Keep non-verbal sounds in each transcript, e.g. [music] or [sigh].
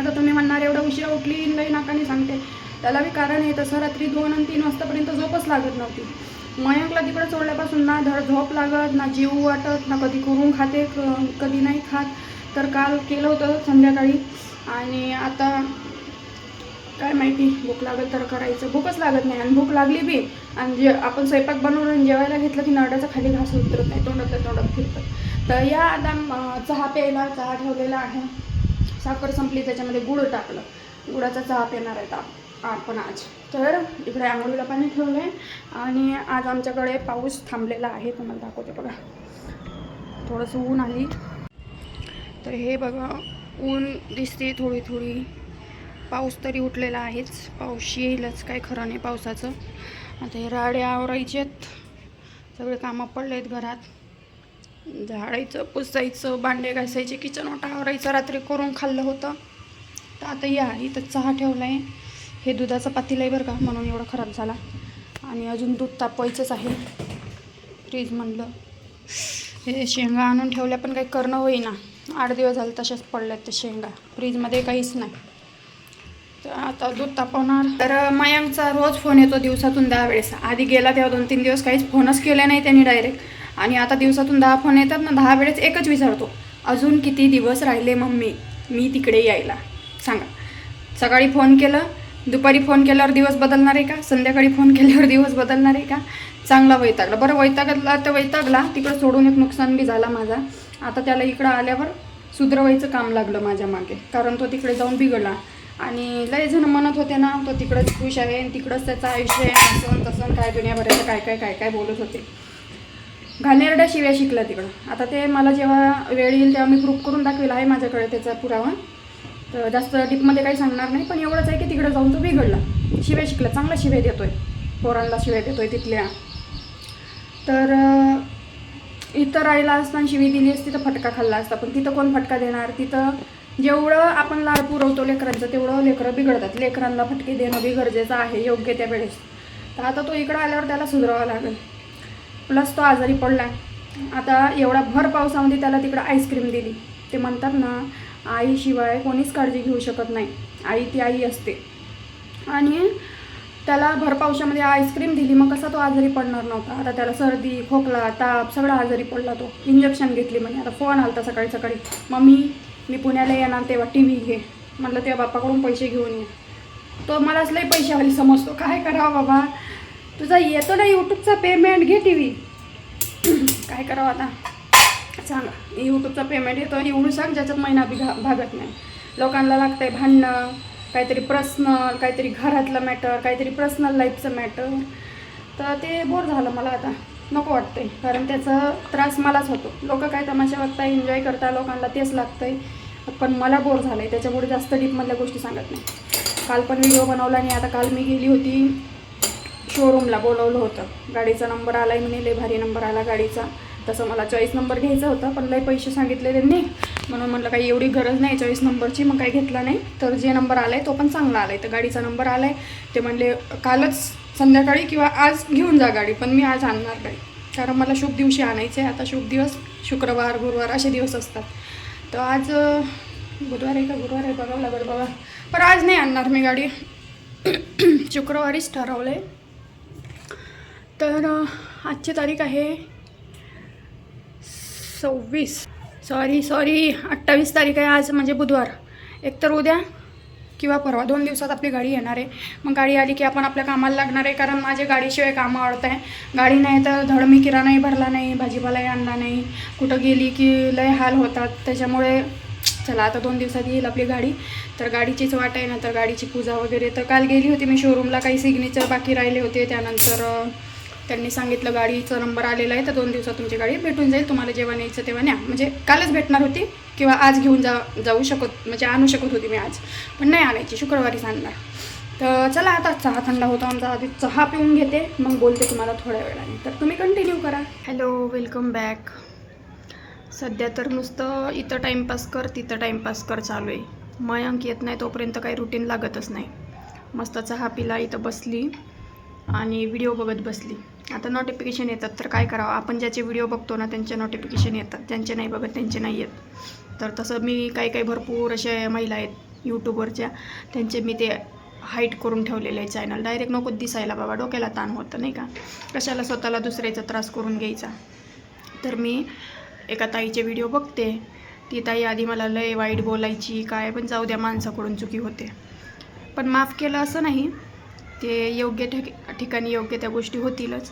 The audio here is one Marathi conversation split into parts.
आता तुम्ही म्हणणार एवढं उशिरा उठली लई नाकाने सांगते. त्याला बी कारण आहे तसं रात्री दोन आणि तीन वाजतापर्यंत झोपच लागत नव्हती. मयंकला तिकडे सोडल्यापासून ना धड झोप लागत ना जीव वाटत ना कधी करून खाते कधी नाही खात. तर काल केलं होतं संध्याकाळी. आणि आता काय माहिती भूक लागत तर करायचं. भूकच लागत नाही आणि भूक लागली बी. आणि जे आपण स्वयंपाक बनवून आणि जेवायला घेतलं की नरड्याचा खाली घास उतरत नाही तोंडातल्या तोंडात फिरतं. तर या आता चहा प्यायला चहा ठेवलेला आहे. साखर संपली त्याच्यामध्ये गुळ टाकलं. गुळाचा चहा पिणार आहेत आप- आपण आज. तर इकडे आंघोळीला पाणी ठेवलं आहे आणि आज आमच्याकडे पाऊस थांबलेला आहे तुम्हाला दाखवते बघा. थोडंसं ऊन आली. तर हे बघा ऊन दिसते थोडी थोडी पाऊस तरी उठलेला आहेच. पाऊस येईलच काय खरं नाही पावसाचं. आता हे राड्या आहेत सगळे कामं पडले आहेत घरात. झाडायचं पुसायचं भांडे घासायचे किचन ओटा आवरायचं रात्री करून खाल्लं होतं. तर आता या इथं चहा ठेवला आहे हे दुधाचं पातील आहे बरं का म्हणून एवढं खराब झाला. आणि अजून दूध तापवायचंच आहे. फ्रीज म्हणलं. हे शेंगा आणून ठेवल्या पण काही करणं होईना. आठ दिवस झाले तशाच पडल्यात ते शेंगा. फ्रीजमध्ये काहीच नाही. तर आता दूध तापवणार. तर मयांकचा रोज फोन येतो दिवसातून दहा वेळेस. आधी गेला तेव्हा दोन तीन दिवस काहीच फोनच केले नाही त्यांनी डायरेक्ट आणि आता दिवसातून दहा फोन येतात ना दहा वेळेस एकच विचारतो. अजून किती दिवस राहिले मम्मी? मी तिकडे यायला. सांगा. सकाळी फोन केलं दुपारी फोन केल्यावर दिवस बदलणार आहे का? संध्याकाळी फोन केल्यावर दिवस बदलणार आहे का? चांगला वैतागला. बरं वैतागला तर वैतागला. तिकडं सोडून एक नुकसान बी झाला माझा. आता त्याला इकडं आल्यावर सुधरवायचं काम लागलं माझ्या मागे. कारण तो तिकडे जाऊन बिघडला. आणि लय जण म्हणत होते ना तो तिकडंच खुश आहे आणि तिकडंच त्याचं आयुष्य आहे असं तसं काय दुनियाभराचं काय काय काय काय बोलत होते. घाणेरड्या शिव्या शिकला तिकडं. आता ते मला जेव्हा वेळ येईल तेव्हा मी प्रूफ करून दाखवेल आहे माझ्याकडे त्याचा पुरावा. तर जास्त डीपमध्ये काही सांगणार नाही पण एवढंच आहे की तिकडं जाऊन तो बिघडला. शिव्या शिकला चांगला शिव्या देतोय. पोरांना शिव्या आहे तिथल्या. तर इतर इथं राहिला असताना शिवी दिली असती तर फटका खाल्ला असता. पण तिथं कोण फटका देणार? तिथं जेवढं आपण लाड पुरवतो लेकरांचं तेवढं लेकरं बिघडतात. लेकरांना फटके देणं बी गरजेचं आहे योग्य त्या वेळेस. तर आता तो इकडं आल्यावर त्याला सुधरावं लागेल. प्लस तो आजारी पडला आता एवढा भर पावसामध्ये त्याला तिकडं आईस्क्रीम दिली. ते म्हणतात ना आईशिवाय कोणीच काळजी घेऊ शकत नाही. आई ती आई असते. आणि त्याला भर पावसामध्ये आईस्क्रीम दिली. मग कसा तो आजारी पडणार नव्हता? आता त्याला सर्दी खोकला ताप सगळा आजारी पडला तो. इंजेक्शन घेतली म्हणजे आता फोन आलता सकाळी सकाळी. मम्मी मी पुण्याला येणार तेव्हा. टी व्ही घे. म्हटलं तेव्हा बाप्पाकडून पैसे घेऊन ये. तो मला लई पैशावाली समजतो. काय करावं बाबा? तुझा येतो ना यूट्यूबचा पेमेंट घे टी व्ही काय करावं आता? सांगा. यूट्यूबचा पेमेंट येतो आणि एवढं सांग ज्याच्यात महिना बी घा भागत नाही. लोकांना आहे भांडणं काहीतरी पर्सनल काहीतरी घरातलं मॅटर काहीतरी पर्सनल लाईफचं मॅटर तर ते बोर झालं मला आता. नको वाटतंय. कारण त्याचा त्रास मलाच होतो. लोक काय तमाशा बघता एन्जॉय करता लोकांना तेच लागतंय. पण मला बोर झालं आहे त्याच्यामुळे जास्त डीपमधल्या गोष्टी सांगत नाही. काल पण व्हिडिओ बनवला आणि आता काल मी गेली होती शोरूमला बोलवलं होतं. गाडीचा नंबर आला आहे म्हणे लय भारी नंबर आला गाडीचा. तसं मला चॉईस नंबर घ्यायचा होता पण लय पैसे सांगितले त्यांनी. म्हणून म्हटलं काही एवढी गरज नाही चॉईस नंबरची मग काही घेतला नाही. तर जे नंबर आला आहे तो पण चांगला आला आहे तर गाडीचा नंबर आला आहे ते म्हणले कालच संध्याकाळी किंवा आज घेऊन जा गाडी पण मी आज आणणार नाही. कारण मला शुभ दिवशी आणायचे आहे आता शुभ दिवस शुक्रवार गुरुवार असे दिवस असतात. तर आज बुधवार आहे का? गुरुवार आहे बघावं लागेल बघा. पण आज नाही आणणार मी गाडी. [clears throat] शुक्रवारीच ठरवलं आहे तर आजची तारीख आहे सव्वीस. सॉरी सॉरी अठ्ठावीस तारीख आहे आज म्हणजे बुधवार. एकतर उद्या किंवा परवा. दोन दिवसात आपली गाडी येणार आहे. मग गाडी आली की आपण आपल्या कामाला लागणार आहे कारण माझे गाडीशिवाय कामं आवडत आहे. गाडी नाही तर धड मी किराणाही भरला नाही भाजीपालाही आणला नाही. कुठं गेली की लय हाल होतात. त्याच्यामुळे चला आता दोन दिवसात येईल आपली गाडी. तर गाडीचीच वाट आहे ना तर गाडीची पूजा वगैरे. तर काल गेली होती मी शोरूमला काही सिग्नेचर बाकी राहिले होते. त्यानंतर त्यांनी सांगितलं गाडीचा नंबर आलेला आहे तर दोन दिवसात तुमची गाडी भेटून जाईल. तुम्हाला जेव्हा न्यायचं तेव्हा न्या. म्हणजे कालच भेटणार होती किंवा आज घेऊन जा जाऊ शकत म्हणजे आणू शकत होती मी आज. पण नाही आणायची शुक्रवारीच आणणार. तर चला आता चहा थंड होता आमचा. आधी चहा पिऊन घेते मग बोलते तुम्हाला थोड्या वेळाने. तर तुम्ही कंटिन्यू करा. हॅलो वेलकम बॅक सध्या तर नुसतं इथं टाईमपास कर तिथं टाईमपास कर चालू आहे. मयांक येत नाही तोपर्यंत काही रुटीन लागतच नाही. मस्त चहा पिला इथं बसली आणि व्हिडिओ बघत बसली. आता नोटिफिकेशन येतात तर काय करावं? आपण ज्याचे व्हिडिओ बघतो ना त्यांचे नोटिफिकेशन येतात. ज्यांचे नाही बघत त्यांचे नाही येत. तर तसं मी काही काही भरपूर अशा महिला आहेत यूट्यूबवरच्या त्यांचे मी ते हाईट करून ठेवलेले आहे चॅनल डायरेक्ट नको दिसायला बाबा डोक्याला ताण होतं नाही का? कशाला स्वतःला दुसऱ्याचा त्रास करून घ्यायचा? तर मी एका ताईचे व्हिडिओ बघते. ती ताई आधी मला लय वाईट बोलायची काय पण जाऊ द्या माणसाकडून चुकी होते. पण माफ केलं असं नाही. ते योग्य ठिकाणी योग्य त्या गोष्टी होतीलच.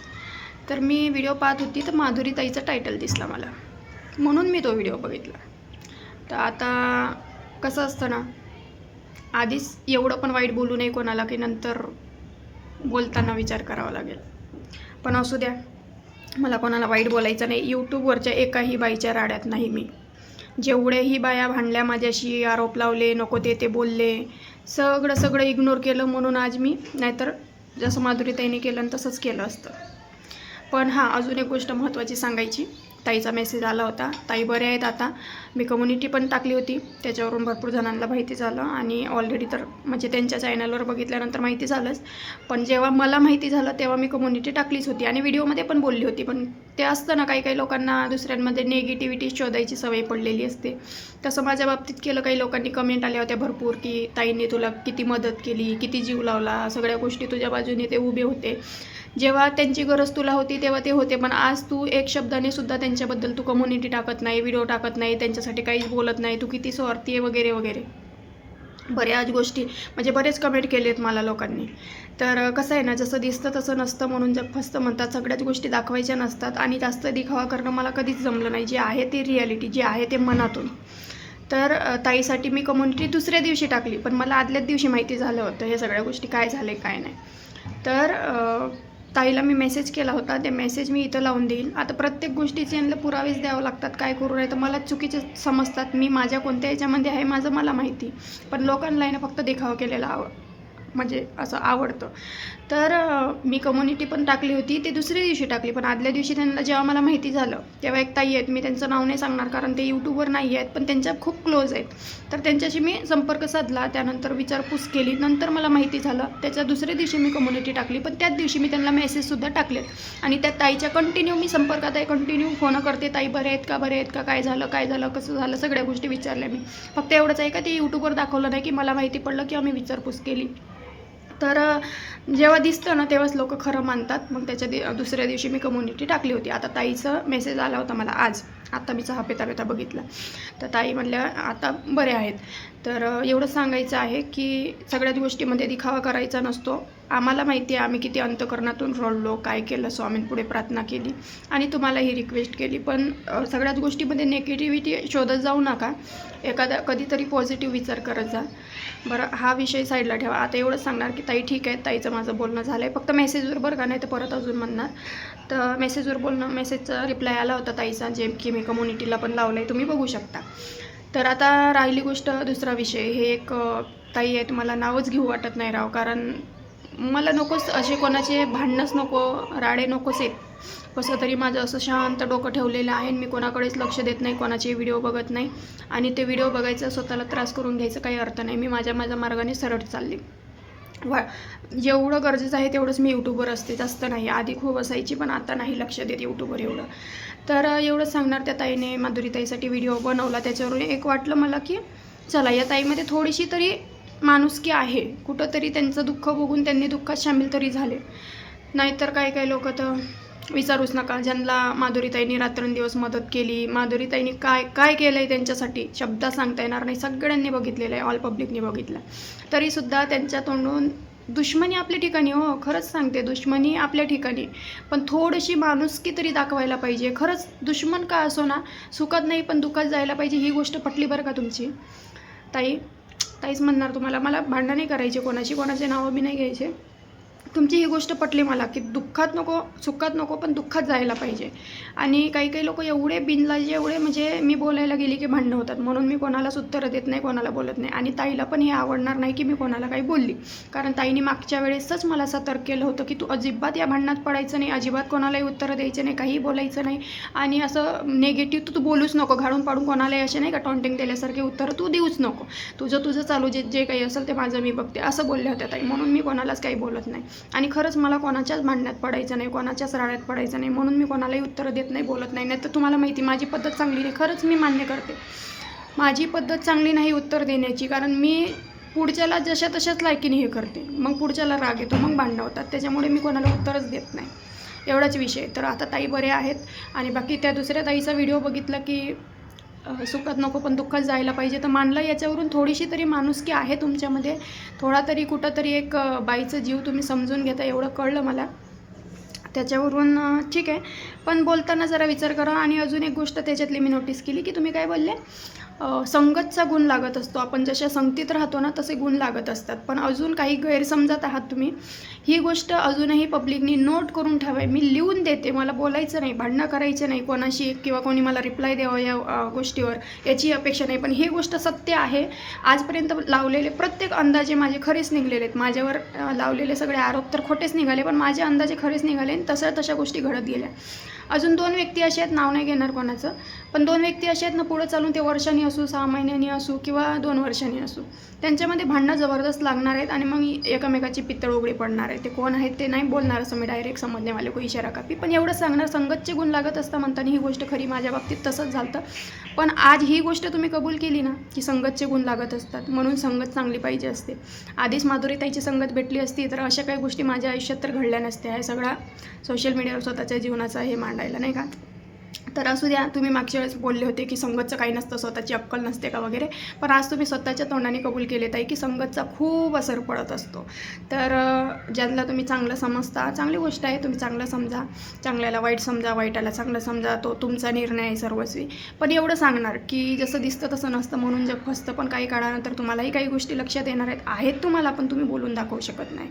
तर मी व्हिडिओ पाहत होती तर माधुरी ताईचा टायटल दिसला मला. म्हणून मी तो व्हिडिओ बघितला. तर आता कसं असतं ना आधीच एवढं पण वाईट बोलू नये कोणाला की नंतर बोलताना विचार करावा लागेल. पण असू द्या मला कोणाला वाईट बोलायचं नाही. यूट्यूबवरच्या एकाही बाईच्या राड्यात नाही मी. जेवढेही बाया भांडल्या माझ्याशी आरोप लावले नको ते ते बोलले सगळं सगळं इग्नोर केलं म्हणून आज मी नाहीतर जसं माधुरीताईने केलं तसंच केलं असतं. पण हां अजून एक गोष्ट महत्त्वाची सांगायची. ताईचा मेसेज आला होता. ताई बरे आहेत आता. मी कम्युनिटी पण टाकली होती. त्याच्यावरून भरपूर जणांना माहिती झालं आणि ऑलरेडी तर म्हणजे त्यांच्या चॅनलवर बघितल्यानंतर माहिती झालंच. पण जेव्हा मला माहिती झालं तेव्हा मी कम्युनिटी टाकलीच होती आणि व्हिडिओमध्ये पण बोलली होती. पण ते असतं ना काही काही लोकांना दुसऱ्यांमध्ये नेगेटिव्हिटी शोधायची सवय पडलेली असते. तसं माझ्या बाबतीत केलं. काही लोकांनी कमेंट आल्या होत्या भरपूर की ताईने तुला किती मदत केली किती जीव लावला सगळ्या गोष्टी तुझ्या बाजूने ते उभे होते. जेव्हा त्यांची गरज तुला होती तेव्हा ते होते. पण आज तू एक शब्दाने सुद्धा त्यांच्याबद्दल तू कम्युनिटी टाकत नाही व्हिडिओ टाकत नाही त्यांच्यासाठी काहीच बोलत नाही. तू किती स्वार्थी आहे वगैरे वगैरे. बऱ्याच गोष्टी. म्हणजे बरेच कमेंट केले आहेत मला लोकांनी. तर कसं आहे ना जसं दिसतं तसं नसतं म्हणून जग फस्त म्हणतात. सगळ्याच गोष्टी दाखवायच्या नसतात आणि जास्त दिखावा करणं मला कधीच जमलं नाही. जे आहे ते रियालिटी जे आहे ते मनातून. तर ताईसाठी मी कम्युनिटी दुसऱ्या दिवशी टाकली. पण मला आदल्याच दिवशी माहिती झालं होतं हे सगळ्या गोष्टी काय झाले काय नाही. तर ताईला मी मेसेज केला होता. ते मेसेज मी इथं लावून देईल. आता प्रत्येक गोष्टीचे यांना पुरावेच द्यावं लागतात. काय करू नाही तर मला चुकीचे समजतात. मी माझ्या कोणत्या याच्यामध्ये आहे माझं मला माहिती. पण लोकांना फक्त देखावा केलेला आवड म्हणजे असं आवडतं. तर मी कम्युनिटी पण टाकली होती ते दुसऱ्या दिवशी टाकली पण आदल्या दिवशी त्यांना जेव्हा मला माहिती झालं तेव्हा एक ताई आहेत मी त्यांचं नाव नाही सांगणार कारण ते यूट्यूबवर नाही आहेत पण त्यांच्या खूप क्लोज आहेत. तर त्यांच्याशी मी संपर्क साधला त्यानंतर विचारपूस केली नंतर मला माहिती झालं त्याच्या दुसऱ्या दिवशी मी कम्युनिटी टाकली पण त्याच दिवशी मी त्यांना मेसेजसुद्धा टाकलेत. आणि त्या ताईच्या कंटिन्यू मी संपर्कात आहे कंटिन्यू फोन करते ताई बरे आहेत का बरे आहेत का काय झालं काय झालं कसं झालं? सगळ्या गोष्टी विचारल्या मी. फक्त एवढंच आहे का ते यूट्यूबवर दाखवलं नाही की मला माहिती पडलं की आम्ही विचारपूस केली. तर जेव्हा दिसतं ना तेव्हाच लोक खरं मानतात. मग त्याच्या दि दुसऱ्या दिवशी मी कम्युनिटी टाकली होती. आता ताईचं मेसेज आला होता मला आज. आता मी चहा पेता पेता बघितला. तर ताई म्हणल्या आता बरे आहेत. तर एवढं सांगायचं आहे की सगळ्याच गोष्टीमध्ये दिखावा करायचा नसतो. आम्हाला माहिती आहे आम्ही किती अंतकरणातून रडलो काय केलं स्वामींपुढे प्रार्थना केली आणि तुम्हाला ही रिक्वेस्ट केली. पण सगळ्याच गोष्टीमध्ये नेगेटिव्हिटी शोधत जाऊ नका. एखादा कधीतरी पॉझिटिव्ह विचार करत जा. बरं हा विषय साईडला ठेवा. आता एवढंच सांगणार की ताई ठीक आहे ताईचं माझं बोलणं झालं आहे फक्त मेसेजवर बरं का नाही तर परत अजून म्हणणार. तर मेसेजवर बोलणं मेसेजचा रिप्लाय आला होता ताईचा जे की मी कम्युनिटीला पण लावलं आहे तुम्ही बघू शकता. तर आता राहिली गोष्ट दुसरा विषय. हे एक ताई आहेत मला नावच घेऊ वाटत नाही राव कारण मला नकोच असे कोणाचे भांडणंच नको राडे नकोच आहेत कसं तरी माझं असं शांत डोकं ठेवलेलं आहे आणि मी कोणाकडेच लक्ष देत नाही कोणाचे व्हिडिओ बघत नाही. आणि ते व्हिडिओ बघायचा स्वतःला त्रास करून घ्यायचा काही अर्थ नाही. मी माझ्या माझ्या मार्गाने सरळ चालले. वा जेवढं गरजेचं आहे तेवढंच मी यूट्यूबवर असते जास्त नाही. आधी खूप असायची पण आता नाही लक्ष देत यूट्यूबवर एवढं. तर एवढंच सांगणार त्या ताईने माधुरीताईसाठी व्हिडिओ बनवला त्याच्यावरून. एक वाटलं मला की चला या ताईमध्ये थोडीशी तरी माणुसकी आहे. कुठंतरी त्यांचं दुःख बघून त्यांनी दुःखात सामील तरी झाले. नाहीतर काही काही लोक तर विचारूच नका. ज्यांना माधुरीताईंनी रात्रंदिवस मदत केली माधुरीताईंनी काय काय केलं आहे त्यांच्यासाठी शब्दात सांगता येणार नाही. सगळ्यांनी बघितलेलं आहे ऑल पब्लिकने बघितलं. तरीसुद्धा त्यांच्या तोंडून दुश्मनी आपल्या ठिकाणी हो खरंच सांगते दुश्मनी आपल्या ठिकाणी. पण थोडीशी माणुसकी तरी दाखवायला पाहिजे. खरंच दुश्मन का असो ना सुखात नाही पण दुःखात जायला पाहिजे ही गोष्ट पटली बरं का तुमची? ताई ताईच म्हणणार तुम्हाला मला भांडणं नाही करायचे कोणाची कोणाचे नावं बी नाही घ्यायचे. तुमची ही गोष्ट पटली मला की दुःखात नको सुखात नको पण दुःखात जायला पाहिजे. आणि काही काही लोक एवढे बिनलाजे एवढे म्हणजे मी बोलायला गेली की भांडणं होतात. म्हणून मी कोणालाच उत्तरं देत नाही कोणाला बोलत नाही. आणि ताईला पण हे आवडणार नाही की मी कोणाला काही बोलली. कारण ताईने मागच्या वेळेसच मला सतर्क केलं होतं की तू अजिबात या भांडणात पडायचं नाही अजिबात कोणालाही उत्तरं द्यायचं नाही काही बोलायचं नाही. आणि असं नेगेटिव्ह तू तू बोलूच नको घालून पाडून कोणालाही असे नाही का टॉन्टिंग दिल्यासारखे उत्तरं तू देऊच नको. तुझं तुझं चालू जे जे काही असेल ते माझं मी बघते असं बोलल्या होत्या ताई. म्हणून मी कोणालाच काही बोलत नाही. आणि खरंच मला कोणाच्याच भांडण्यात पडायचं नाही कोणाच्याच राड्यात पडायचं नाही म्हणून मी कोणालाही उत्तरं देत नाही बोलत नाही. नाही तर तुम्हाला माहिती माझी पद्धत चांगली नाही. खरंच मी मान्य करते. माझी पद्धत चांगली नाही उत्तर देण्याची कारण मी पुढच्याला जशा तशाच लायकीने हे करते. मग पुढच्याला राग येतो मग भांडणं होतात. त्याच्यामुळे मी कोणाला उत्तरच देत नाही. एवढाच विषय. तर आता ताई बरे आहेत आणि बाकी त्या दुसऱ्या ताईचा व्हिडिओ बघितला की सुखात नको पण दुःखात जायला पाहिजे. तर मानलं याच्यावरून थोडीशी तरी माणुसकी आहे तुमच्यामध्ये. थोडा तरी कुठंतरी एक बाईचं जीव तुम्ही समजून घेता एवढं कळलं मला. त्याच्यावरून ठीक आहे. पण बोलताना जरा विचार करा आणि अजून एक गोष्ट त्याच्यातली मी नोटीस केली की तुम्ही काय बोलले? संगतचा गुण लागत असतो. आपण जशा संगतीत राहतो ना तसे गुण लागत असतात. पण अजून काही गैरसमजत आहात तुम्ही? ही गोष्ट अजूनही पब्लिकनी नोट करून ठेवाय मी लिहून देते. मला बोलायचं नाही. भांडणं करायचं नाही. कोणाशी किंवा कोणी मला रिप्लाय द्यावं या गोष्टीवर. याची अपेक्षा नाही. पण ही गोष्ट सत्य आहे. आजपर्यंत लावलेले प्रत्येक अंदाजे माझे खरेच निघलेले आहेत. माझ्यावर लावलेले सगळे आरोप तर खोटेच निघाले पण माझे अंदाजे खरेच निघाले आणि तसं तशा गोष्टी घडत गेल्या. अजून दोन व्यक्ती असे आहेत. नाव नाही घेणार कोणाचं. पण दोन व्यक्ती असे आहेत ना पुढं चालून ते वर्षांनी असू सहा महिन्यांनी असू किंवा दोन वर्षांनी असू त्यांच्यामध्ये भांडणं जबरदस्त लागणार आहेत आणि मग एकमेकाची पित्तळ उघडी पडणार आहे ते कोण आहेत ते नाही बोलणार असं मी डायरेक्ट समजण्यावाले को इशारा कापी. पण एवढं सांगणार संगतचे गुण लागत असता म्हणताना ही गोष्ट खरी माझ्या बाबतीत तसंच झालं पण आज ही गोष्ट तुम्ही कबूल केली ना की संगतचे गुण लागत असतात म्हणून संगत चांगली पाहिजे असते. आधीच माधुरीताईची संगत भेटली असती तर अशा काही गोष्टी माझ्या आयुष्यात तर घडल्या नसत्या. हे सगळा सोशल मीडियावर स्वतःच्या जीवनाचा हे मांडायला नाही का? तर असू द्या तुम्ही मागच्या वेळेस बोलले होते की संगतचं काही नसतं स्वतःची अक्कल नसते का वगैरे. पण आज तुम्ही स्वतःच्या तोंडाने कबूल केले आहे की संगतचा खूप असर पडत असतो. तर ज्यांना तुम्ही चांगलं समजता चांगली गोष्ट आहे तुम्ही चांगलं समजा. चांगल्याला वाईट समजा वाईटाला चांगलं समजा तो तुमचा निर्णय आहे सर्वस्वी. पण एवढं सांगणार की जसं दिसतं तसं नसतं म्हणून जग फसतं पण काही काळानंतर तुम्हालाही काही गोष्टी लक्षात येणार आहेत आहेत तुम्हाला पण तुम्ही बोलून दाखवू शकत नाही.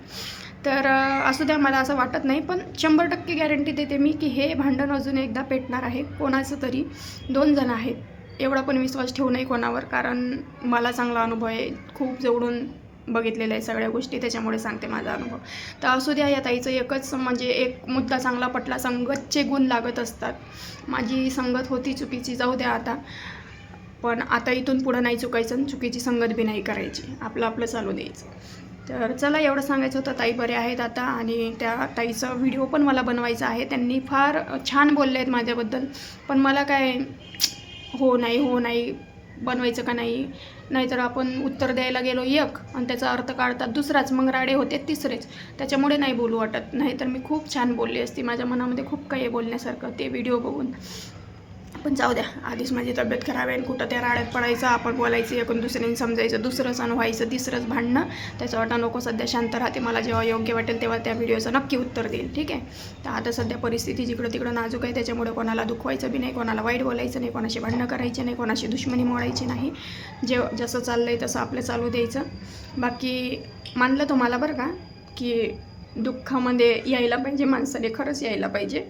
तर असू द्या मला असं वाटत नाही पण शंभर टक्के गॅरंटी देते मी की हे भांडण अजून एकदा पेटणार आहे. कोणाचं तरी. दोन जण आहेत. एवढा पण विश्वास ठेवू नये कोणावर कारण मला चांगला अनुभव आहे. खूप जवळून बघितलेलं आहे सगळ्या गोष्टी त्याच्यामुळे सांगते माझा अनुभव. तर असू द्या या ताईचं एकच म्हणजे एक मुद्दा चांगला पटला संगतचे गुण लागत असतात. माझी संगत होती चुकीची जाऊ द्या आता. पण आता इथून पुढं नाही चुकायचं चुकीची संगत बी नाही करायची. आपलं आपलं चालू द्यायचं. तर चला एवढं सांगायचं होतं. ताई बरे आहेत आता आणि त्या ताईचा व्हिडिओ पण मला बनवायचा आहे. त्यांनी फार छान बोलले आहेत माझ्याबद्दल. पण मला काय हो नाही हो नाही बनवायचं का नाही? नाहीतर आपण उत्तर द्यायला गेलो एक आणि त्याचा अर्थ काढतात दुसराच. मग राडे होते तिसरेच. त्याच्यामुळे नाही बोलू वाटत. नाहीतर मी खूप छान बोलली असती. माझ्या मनामध्ये खूप काही आहे बोलण्यासारखं ते व्हिडिओ बघून. पण जाऊ द्या आधीच माझी तब्येत खराब आहे कुठं त्या राड्यात पडायचं आपण बोलायचं एकूण दुसऱ्याने समजायचं दुसरं सण व्हायचं तिसरंच भांडणं. त्याचं वाटा नको सध्या शांत राहते. मला जेव्हा योग्य वाटेल तेव्हा त्या व्हिडिओचं नक्की उत्तर देईल ठीक आहे? तर आता सध्या परिस्थिती जिकडं तिकडं नाजूक आहे त्याच्यामुळे कोणाला दुखवायचं बी नाही कोणाला वाईट बोलायचं नाही कोणाशी भांडणं करायची नाही कोणाशी दुश्मनी मोडायची नाही. जे जसं चाललं आहे तसं आपलं चालू द्यायचं. बाकी मानलं तुम्हाला बरं का की दुःखामध्ये यायला पाहिजे माणसाने खरंच यायला पाहिजे.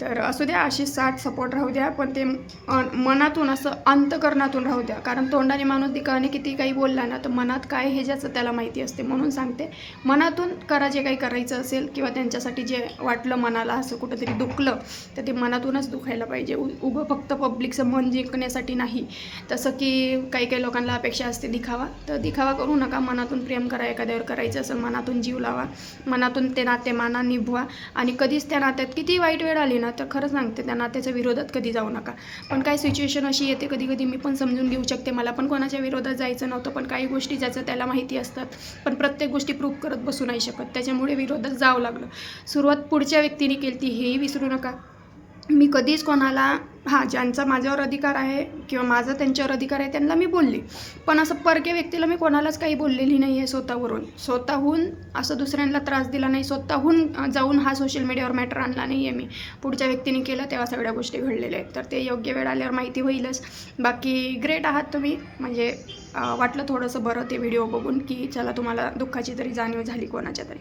तर असू द्या अशी साथ सपोर्ट राहू द्या पण ते मनातून असं अंतकरणातून राहू द्या. कारण तोंडाने माणूस दिकाने किती काही बोलला ना तर मनात काय हे ज्याचं त्याला माहिती असते म्हणून सांगते. मनातून करा जे काही करायचं असेल किंवा त्यांच्यासाठी जे वाटलं मनाला असं कुठंतरी दुखलं तर ते मनातूनच दुखायला पाहिजे. उ उभं फक्त पब्लिकचं मन जिंकण्यासाठी नाही. तसं की काही काही लोकांना अपेक्षा असते दिखावा तर दिखावा करू नका. मनातून प्रेम करा एखाद्यावर करायचं असेल मनातून जीव लावा. मनातून ते नाते माना निभवा. आणि कधीच त्या नात्यात किती वाईट वेळ आली ना तर खरं सांगते त्यांना त्याच्या विरोधात कधी जाऊ नका. पण काय सिच्युएशन अशी येते कधी कधी मी पण समजून घेऊ शकते. मला पण कोणाच्या विरोधात जायचं नव्हतं पण काही गोष्टी ज्याचं त्याला माहिती असतात पण प्रत्येक गोष्टी प्रूव्ह करत बसू नाही शकत. त्याच्यामुळे विरोधात जावं लागलं. सुरुवात पुढच्या व्यक्तीने केली ती हेही विसरू नका. मी कधीच कोणाला हां ज्यांचा माझ्यावर अधिकार आहे किंवा माझा त्यांच्यावर अधिकार आहे त्यांना मी बोलली. पण असं परके व्यक्तीला मी कोणालाच काही बोललेली नाही आहे स्वतःवरून. स्वतःहून असं दुसऱ्यांना त्रास दिला नाही. स्वतःहून जाऊन हा सोशल मीडियावर मॅटर आणला नाही आहे मी. पुढच्या व्यक्तीने केलं तेव्हा सगळ्या गोष्टी घडलेल्या आहेत. तर ते योग्य वेळ आल्यावर माहिती होईलच. बाकी ग्रेट आहात तुम्ही. म्हणजे वाटलं थोडंसं बरं ते व्हिडिओ बघून की चला तुम्हाला दुःखाची तरी जाणीव झाली कोणाच्या तरी.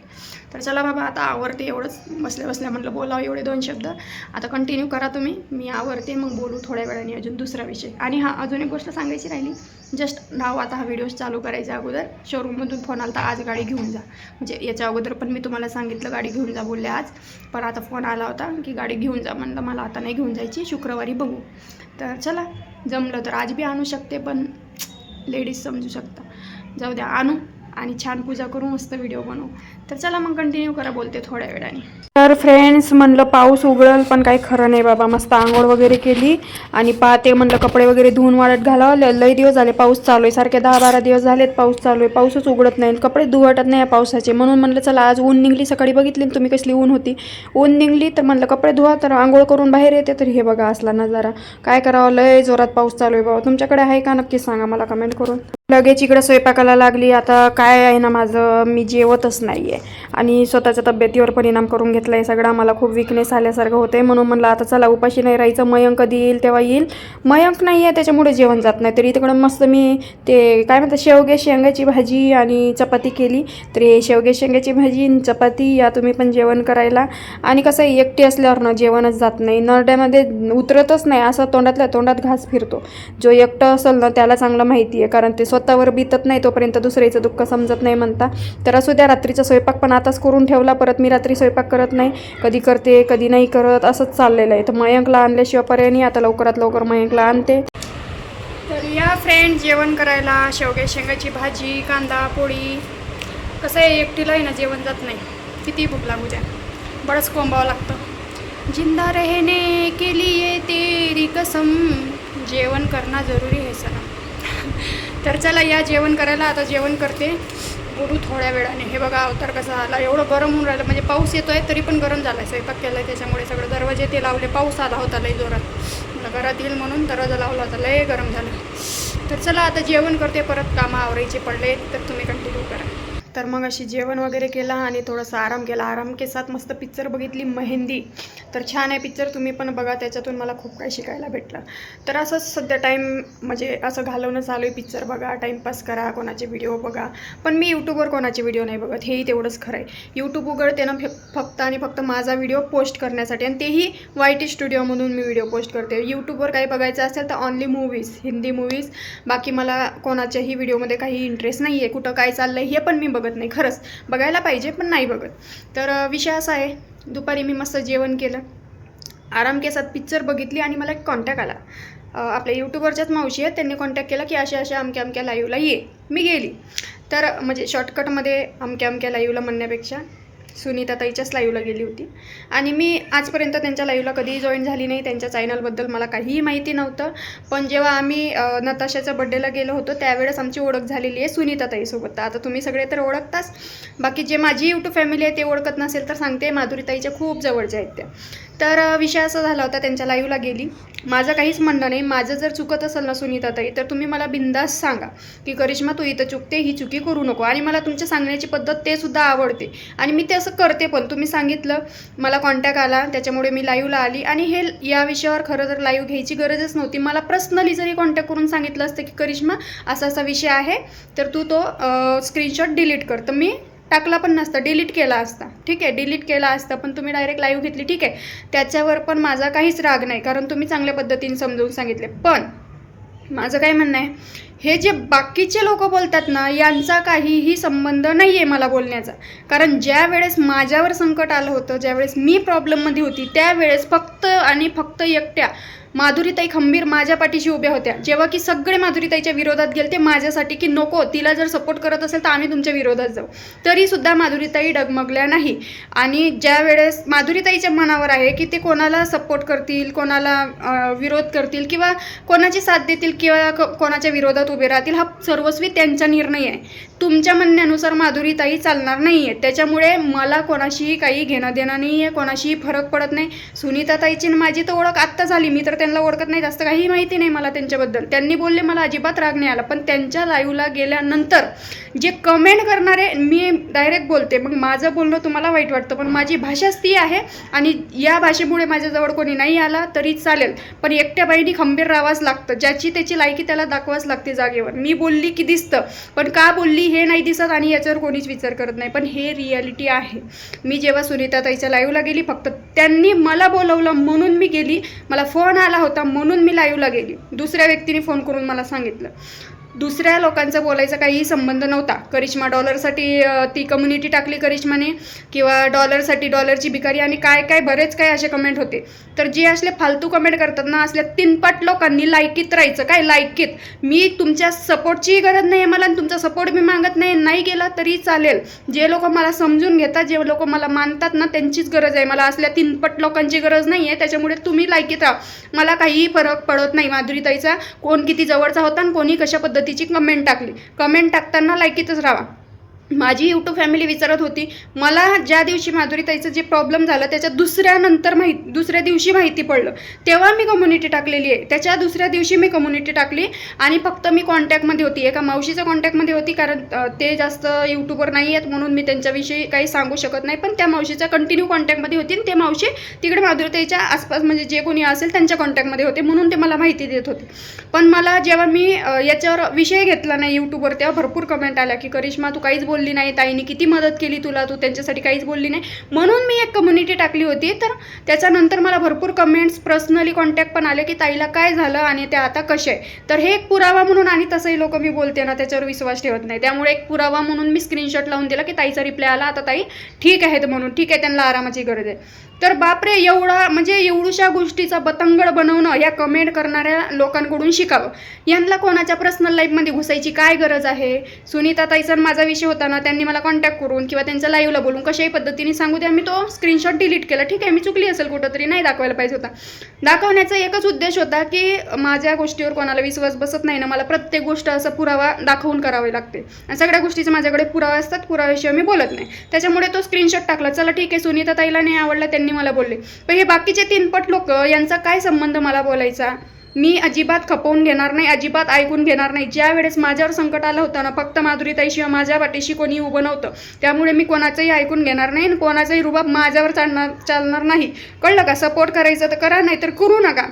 तर चला बाबा आता आवडते एवढंच. बसल्या बसल्या म्हटलं बोलावं एवढे दोन शब्द. आता कंटिन्यू करा तुम्ही. मी आवडते ते मग बोलू थोड्या वेळाने अजून दुसरा विषय. आणि हां अजून एक गोष्ट सांगायची राहिली. जस्ट नाव आता हा व्हिडिओ चालू करायचा अगोदर शोरूममधून फोन आला तर आज गाडी घेऊन जा. म्हणजे याच्या अगोदर पण मी तुम्हाला सांगितलं गाडी घेऊन जा बोलले आज. पण आता फोन आला होता की गाडी घेऊन जा म्हणलं मला आता नाही घेऊन जायची शुक्रवारी बघू. तर चला जमलं तर. आज बी आणू शकते पण लेडीज समजू शकता. जाऊ द्या आणू. आणि छान पूजा करू मस्त व्हिडिओ बनवू. तर चला मग कंटिन्यू करा बोलते थोड्या वेळाने. तर फ्रेंड्स म्हणलं पाऊस उघडल पण काही खरं नाही बाबा. मस्त आंघोळ वगैरे केली आणि पाहते म्हणलं कपडे वगैरे धुवून वाढत घालावं ल- लई दिवस झाले पाऊस चालू आहे. सारखे दहा बारा दिवस झालेत पाऊस चालू आहे. पाऊसच उघडत नाही. कपडे धुवटत नाही या पावसाचे. म्हणून म्हणलं चला आज ऊन निघली. सकाळी बघितली ना तुम्ही कसली ऊन होती. ऊन निघली तर म्हणलं कपडे धुवा तर आंघोळ करून बाहेर येते. तर हे बघा असला नजारा. काय करावं? लय जोरात पाऊस चालू आहे बाबा. तुमच्याकडे आहे का? नक्की सांगा मला कमेंट करून. लगेच इकडं स्वयंपाकाला लागली. आता काय आहे ना माझं? मी जेवतच नाही आहे आणि स्वतःच्या तब्येतीवर परिणाम करून घेतला. आहे सगळा मला खूप विकनेस आल्यासारखं होते म्हणून म्हणलं आता चला उपाशी नाही राहायचं. मयंक कधी येईल तेव्हा येईल. मयंक नाही आहे त्याच्यामुळे जेवण जात नाही. तरी तिकडं मस्त मी ते काय म्हणतात शेवगे शेंगाची भाजी आणि चपाती केली. तरी शेवगे शेंगाची भाजी आणि चपाती या तुम्ही पण जेवण करायला. आणि कसं आहे एकटी असल्यावर ना जेवणच जात नाही. नरड्यामध्ये उतरतच नाही. असं तोंडातल्या तोंडात घास फिरतो. जो एकटं असेल ना त्याला चांगलं माहिती आहे. कारण ते स्वतःवर बितत नाही तोपर्यंत दुसऱ्याचं दुःख समजत नाही म्हणता. तर असू द्या रात्रीचा स्वयंपाक पण आताच करून ठेवला परत मी रात्री स्वयंपाक करत नाही. कधी करते कधी नाही करत असंच चाललेलं आहे. तर मयंकला आणल्याशिवाय पर्याय नाही आता लवकरात लवकर मयंकला आणते. तर या फ्रेंड जेवण करायला शेवगे शेंगाची भाजी कांदा पोळी. कसं आहे एकटीला आहे ना जेवण जात नाही. किती भूक लागू द्या. बरंच कोंबावं लागतं. जिंदा रहने के लिए तेरी कसम जेवण करणं जरुरी आहे सर तर चला या जेवण करायला आता जेवण करते. बुडू थोड्या वेळाने. हे बघा अवतार कसा आला? एवढं गरम होऊन राहिलं. म्हणजे पाऊस येतो आहे तरी पण गरम झाला स्वयंपाक केला आहे त्याच्यामुळे सगळं. दरवाजे ते लावले. पाऊस आला होता लई जोरात. घरात येईल म्हणून दरवाजा लावला होता. लय गरम झालं. तर चला आता जेवण करते. परत कामं आवरायचे पडले. तर तुम्ही कंटिन्यू करा. तर मग अशी जेवण वगैरे केला आणि थोडासा आराम केला. आराम के साथ मस्त पिक्चर बघितली मेहंदी. तर छान आहे पिक्चर तुम्ही पण बघा त्याच्यातून मला खूप काही शिकायला भेटलं. तर असंच सध्या टाईम म्हणजे असं घालवणं चालू आहे पिक्चर बघा टाईमपास करा कोणाचे व्हिडिओ बघा. पण मी यूट्यूबवर कोणाचे व्हिडिओ नाही बघत हेही तेवढंच खरं आहे. यूट्यूब उघडते ना फक्त आणि फक्त माझा व्हिडिओ पोस्ट करण्यासाठी आणि तेही वाय टी स्टुडिओमधून मी व्हिडिओ पोस्ट करते. यूट्यूबवर काही बघायचं असेल तर ऑनली मूवीज हिंदी मूवीज बाकी मला कोणाच्याही व्हिडिओमध्ये काही इंटरेस्ट नाही आहे कुठं काय चाललं आहे हे पण मी बघत नाही खरंच. बघायला पाहिजे पण नाही बघत. तर विषय असा आहे दुपारी मी मस्त जेवण केलं. आराम केसात पिक्चर बघितली आणि मला एक कॉन्टॅक्ट आला. आपल्या यूट्यूबवरच्याच मावशी आहेत त्यांनी कॉन्टॅक्ट केला की अशा अशा अमक्या अमक्या लाईव्हला ये. मी गेली. तर म्हणजे शॉर्टकटमध्ये अमक्या अमक्या लाईव्हला म्हणण्यापेक्षा सुनीता ताईच्याच लाईव्हला गेली होती. आणि मी आजपर्यंत त्यांच्या लाईव्हला कधीही जॉईन झाली नाही. त्यांच्या चॅनलबद्दल मला काहीही माहिती नव्हतं. पण जेव्हा आम्ही नताशाच्या बड्डेला गेलो होतो त्यावेळेस आमची ओळख झालेली आहे सुनीता ताईसोबत तर आता तुम्ही सगळे तर ओळखताच. बाकी जे माझी यूट्यूब फॅमिली आहे ते ओळखत नसेल तर सांगते. माधुरी ताईच्या खूप जवळच्या आहेत त्या. तर विषय असा झाला होता त्यांच्या लाईव्हला गेली. माझं काहीच म्हणणं नाही. माझं जर चुकत असेल ना सुनीता ताई तर तुम्ही मला बिंदास सांगा की करिश्मा तू इथं चुकते ही चुकी करू नको. आणि मला तुमच्या सांगण्याची पद्धत ते सुद्धा आवडते. आणि मी ते असं करते पण. तुम्ही सांगितलं मला कॉन्टॅक्ट आला त्याच्यामुळे मी लाईव्हला आली. आणि हे या विषयावर खरं तर लाईव्ह घ्यायची गरजच नव्हती. मला पर्सनली जरी कॉन्टॅक्ट करून सांगितलं असतं की करिश्मा असा असा विषय आहे तर तू तो स्क्रीनशॉट डिलीट कर. तर मी टाकला पण नसता डिलीट केला असता. ठीक आहे डिलीट केला असता पण तुम्ही डायरेक्ट लाईव्ह घेतली ठीक आहे. त्याच्यावर पण माझा काहीच राग नाही कारण तुम्ही चांगल्या पद्धतीने समजवून सांगितले. पण माझं काय म्हणणं आहे हे जे बाकीचे लोक बोलतात ना यांचा काहीही संबंध नाही आहे मला बोलण्याचा. कारण ज्या वेळेस माझ्यावर संकट आलं होतं ज्यावेळेस मी प्रॉब्लेममध्ये होती त्यावेळेस फक्त आणि फक्त एकट्या माधुरीताई खंबीर माझ्या पाठीशी उभ्या होत्या. जेव्हा की सगळे माधुरीताईच्या विरोधात गेले ते माझ्यासाठी की नको तिला जर सपोर्ट करत असेल तर आम्ही तुमच्या विरोधात जाऊ. तरीसुद्धा माधुरीताई डगमगल्या नाही. आणि ज्या वेळेस माधुरीताईच्या मनावर आहे की ते कोणाला सपोर्ट करतील कोणाला विरोध करतील किंवा कोणाची साथ देतील किंवा क- कोणाच्या विरोधात उभे राहतील हा सर्वस्वी त्यांचा निर्णय आहे. तुमच्या म्हणण्यानुसार माधुरीताई चालणार नाही आहे त्याच्यामुळे मला कोणाशीही काही घेणं देणं नाही आहे कोणाशीही फरक पडत नाही. सुनीताताईची आणि माझी तर ओळख आत्ता झाली. मी तर त्यांना ओळखत नाही. जास्त काही माहिती नाही मला त्यांच्याबद्दल. त्यांनी बोलले मला अजिबात राग नाही आला. पण त्यांच्या लाईव्हला गेल्यानंतर जे कमेंट करणारे मी डायरेक्ट बोलते. मग माझं बोलणं तुम्हाला वाईट वाटतं पण माझी भाषाच ती आहे आणि या भाषेमुळे माझ्याजवळ कोणी नाही आला तरी चालेल. पण एकट्या बाईनी खंबीर राहावंच लागतं. ज्याची त्याची लायकी त्याला दाखवाच लागते जागेवर. मी बोलली की दिसतं. पण का बोलली? हे नाही दिसत आणि याच्यावर कोणीच विचार करत नाही. पण हे रियालिटी आहे. मी जेव्हा सुनीता ताईच्या लाईव्हला गेली फक्त त्यांनी मला बोलवलं म्हणून मी गेली. मला फोन आला होता म्हणून मी लाईव्हला गेली. दुसऱ्या व्यक्तीने फोन करून मला सांगितलं. दुसऱ्या लोकांचा बोलायचा काहीही संबंध नव्हता. करिश्मा डॉलरसाठी ती कम्युनिटी टाकली करिश्माने किंवा डॉलरसाठी डॉलरची भिकारी आणि काय काय बरेच काय असे कमेंट होते. तर जे असले फालतू कमेंट करतात ना असल्या तीनपट लोकांनी लायकीत राहायचं. काय लायकीत? मी तुमच्या सपोर्टचीही गरज नाही आहे मला आणि तुमचा सपोर्ट मी मागत नाही. नाही गेला तरी चालेल. जे लोक मला समजून घेतात जे लोक मला मानतात ना त्यांचीच गरज आहे. मला असल्या तीनपट लोकांची गरज नाही आहे त्याच्यामुळे तुम्ही लायकीत राहा. मला काहीही फरक पडत नाही माधुरीताईचा. कोण किती जवळचा होता आणि कोणी कशा पद्धतीची कमेंट टाकली. कमेंट टाकताना लायकीतच राहा. माझी यूट्यूब फॅमिली विचारत होती मला ज्या दिवशी माधुरीताईचं जे प्रॉब्लेम झालं त्याच्या दुसऱ्यानंतर माहीत दुसऱ्या दिवशी माहिती पडलं. तेव्हा मी कम्युनिटी टाकलेली आहे. त्याच्या दुसऱ्या दिवशी मी कम्युनिटी टाकली आणि फक्त मी कॉन्टॅक्टमध्ये होती. एका मावशीच्या कॉन्टॅक्टमध्ये होती कारण ते जास्त यूट्यूबवर नाही आहेत म्हणून मी त्यांच्याविषयी काही सांगू शकत नाही. पण त्या मावशीच्या कंटिन्यू कॉन्टॅक्टमध्ये होती आणि ते मावशी तिकडे माधुरीताईच्या आसपास म्हणजे जे कोणी असेल त्यांच्या कॉन्टॅक्टमध्ये होते म्हणून ते मला माहिती देत होते. पण मला जेव्हा मी याच्यावर विषय घेतला नाही यूट्यूबवर तेव्हा भरपूर कमेंट आल्या की करिश्मा तू काहीच बोल बोलली नाही ताईने किती मदत केली तुला? तू त्यांच्यासाठी काहीच बोलली नाही. म्हणून मी एक कम्युनिटी टाकली होती. तर त्याच्यानंतर मला भरपूर कमेंट्स पर्सनली कॉन्टॅक्ट पण आले की ताईला काय झालं आणि त्या आता कसे आहे तर हे एक पुरावा म्हणून आणि तसंही लोक मी बोलते ना त्याच्यावर विश्वास ठेवत नाही. त्यामुळे एक पुरावा म्हणून मी स्क्रीनशॉट लावून दिला की ताईचा रिप्लाय आला. आता ताई ठीक आहेत म्हणून. ठीक आहे त्यांना आरामाची गरज आहे. तर बापरे एवढा म्हणजे एवढूशा गोष्टीचा बतंगड बनवणं या कमेंट करणाऱ्या लोकांकडून शिकावं. यांना कोणाच्या पर्सनल लाईफमध्ये घुसायची काय गरज आहे? सुनीता ताईचा माझा विषय होता ना त्यांनी मला कॉन्टॅक्ट करून किंवा त्यांच्या लाईव्हला बोलून कशाही पद्धतीने सांगू द्या. मी तो स्क्रीनशॉट डिलीट केला. ठीक आहे मी चुकली असेल कुठं तरी नाही दाखवायला पाहिजे होता. दाखवण्याचा एकच उद्देश होता की माझ्या गोष्टीवर कोणाला विश्वास बसत नाही ना मला प्रत्येक गोष्ट असा पुरावा दाखवून करावी लागते. आणि सगळ्या गोष्टीचे माझ्याकडे पुरावा असतात पुराव्याशिवाय मी बोलत नाही. त्याच्यामुळे तो स्क्रीनशॉट टाकला. चला ठीक आहे सुनीता ताईला नाही आवडला त्यांनी मला बोलले. पण हे बाकीचे तीनपट लोक यांचा काय संबंध मला बोलायचा? मी अजिबात खपवून घेणार नाही अजिबात ऐकून घेणार नाही. ज्या वेळेस माझ्यावर संकट आलं होतं ना फक्त माधुरीताईशिवाय माझ्या पाठीशी कोणी उभं नव्हतं. त्यामुळे मी कोणाचंही ऐकून घेणार नाही आणि कोणाचाही रुबाब माझ्यावर चालणार चालणार नाही. कळलं का? सपोर्ट करायचं तर करा नाही तर करू नका.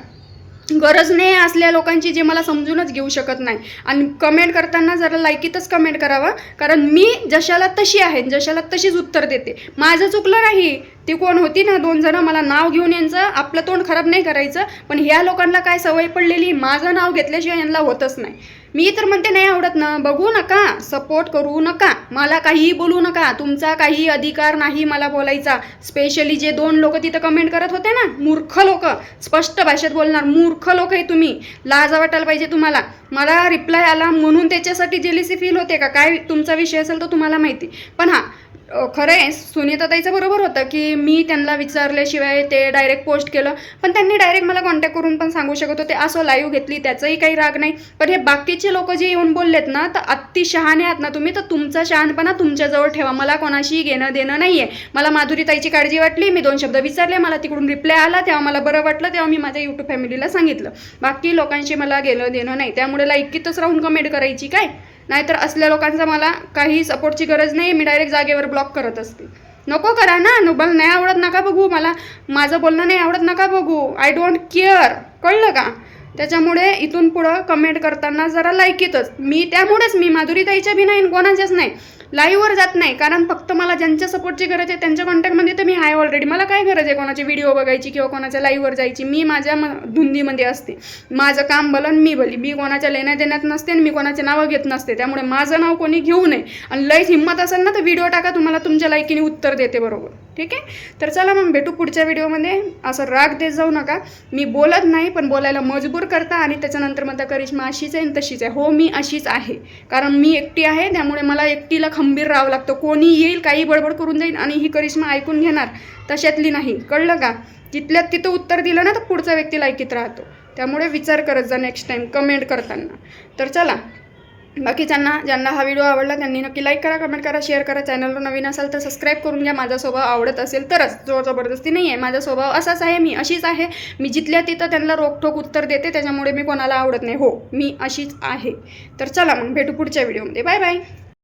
गरज नाही असल्या लोकांची जे मला समजूनच घेऊ शकत नाही. आणि कमेंट करताना जरा लायकीतच कमेंट करावा. कारण मी जशाला तशी आहे जशाला तशीच उत्तर देते. माझं चुकलं नाही. ती कोण होती ना दोन जणं मला नाव घेऊन यांचं आपलं तोंड खराब नाही करायचं पण ह्या लोकांना काय सवय पडलेली माझं नाव घेतल्याशिवाय यांना होतच नाही. मी तर म्हणते नाही आवडत ना बघू नका सपोर्ट करू नका मला काहीही बोलू नका तुमचा काही अधिकार नाही मला बोलायचा. स्पेशली जे दोन लोक तिथं कमेंट करत होते ना मूर्ख लोक स्पष्ट भाषेत बोलणार मूर्ख लोक आहे तुम्ही लाज वाटायला पाहिजे तुम्हाला. मला रिप्लाय आला म्हणून त्याच्यासाठी जेलिसी फील होते का? काय तुमचा विषय असेल तर तुम्हाला माहिती. पण हां खरं आहे सुनीताताईचं बरोबर होतं की मी त्यांना विचारल्याशिवाय ते डायरेक्ट पोस्ट केलं. पण त्यांनी डायरेक्ट मला कॉन्टॅक्ट करून पण सांगू शकत होते. असं लाईव्ह घेतली त्याचंही काही राग नाही. पण हे बाकीचे लोक जे येऊन बोललेत ना तर अति शहाणे आहात ना तुम्ही. तर तुमचा शहाणपणा तुमच्याजवळ ठेवा. मला कोणाशी घेणं देणं नाही आहे मला माधुरीताईची काळजी वाटली. मी दोन शब्द विचारले. मला तिकडून रिप्लाय आला. तेव्हा मला बरं वाटलं. तेव्हा मी माझ्या यूट्यूब फॅमिलीला सांगितलं. बाकी लोकांशी मला गेलं देणं नाही. त्यामुळे लाईकीतच राहून कमेंट करायची काय? नाहीतर असल्या लोकांचा मला काही सपोर्टची गरज नाही मी डायरेक्ट जागेवर ब्लॉक करत असते. नको करा ना मला नाही आवडत नका बघू मला. माझं बोलणं नाही आवडत नका बघू. आय डोंट केअर कळलं का? त्याच्यामुळे इथून पुढं कमेंट करताना जरा लायकीतच मी त्यामुळेच मी माधुरीताईच्या बी नाही कोणाच्याच नाही. लाईव्हवर जात नाही. कारण फक्त मला ज्यांच्या सपोर्टची गरज आहे त्यांच्या कॉन्टॅक्टमध्ये तर मी आहे ऑलरेडी मला काय गरज आहे कोणाचे व्हिडिओ बघायची किंवा कोणाच्या लाईव्हवर जायची? मी माझ्या म धुंदीमध्ये असते. माझं काम भलं मी भली. मी कोणाच्या लेण्या देण्यात नसते आणि मी कोणाचे नावं घेत नसते. त्यामुळे माझं नाव कोणी घेऊ नये. आणि लईच हिंमत असेल ना तर व्हिडिओ टाका. तुम्हाला तुमच्या लायकीने उत्तर देते बरोबर. ठीक आहे? तर चला मग भेटू पुढच्या व्हिडिओमध्ये. असं राग देत जाऊ नका. मी बोलत नाही पण बोलायला मजबूर करता आणि त्याच्यानंतर म्हणता करिश्मा अशीच आहे आणि तशीच आहे. हो मी अशीच आहे. कारण मी एकटी आहे त्यामुळे मला एकटीला खंबीर राहावं लागतं. कोणी येईल काही बडबड करून जाईल आणि ही करिश्मा ऐकून घेणार. तशातली नाही. कळलं का? जिथल्यात तिथं उत्तर दिलं ना तर पुढचा व्यक्तीला लायकीत राहतो. त्यामुळे विचार करत जा नेक्स्ट टाईम कमेंट करताना. तर चला बाकीच्यांना ज्यांना हा व्हिडिओ आवडला त्यांनी नक्की लाईक करा कमेंट करा शेअर करा. चॅनलवर नवीन असाल तर सबस्क्राईब करून घ्या. माझा स्वभाव आवडत असेल तरच. जोर जबरदस्ती नाही आहे माझा स्वभाव असाच आहे मी अशीच आहे. मी जिथल्या तिथं त्यांना रोकठोक उत्तर देते त्याच्यामुळे मी कोणाला आवडत नाही. हो मी अशीच आहे. तर चला मग भेटू पुढच्या व्हिडिओमध्ये बाय बाय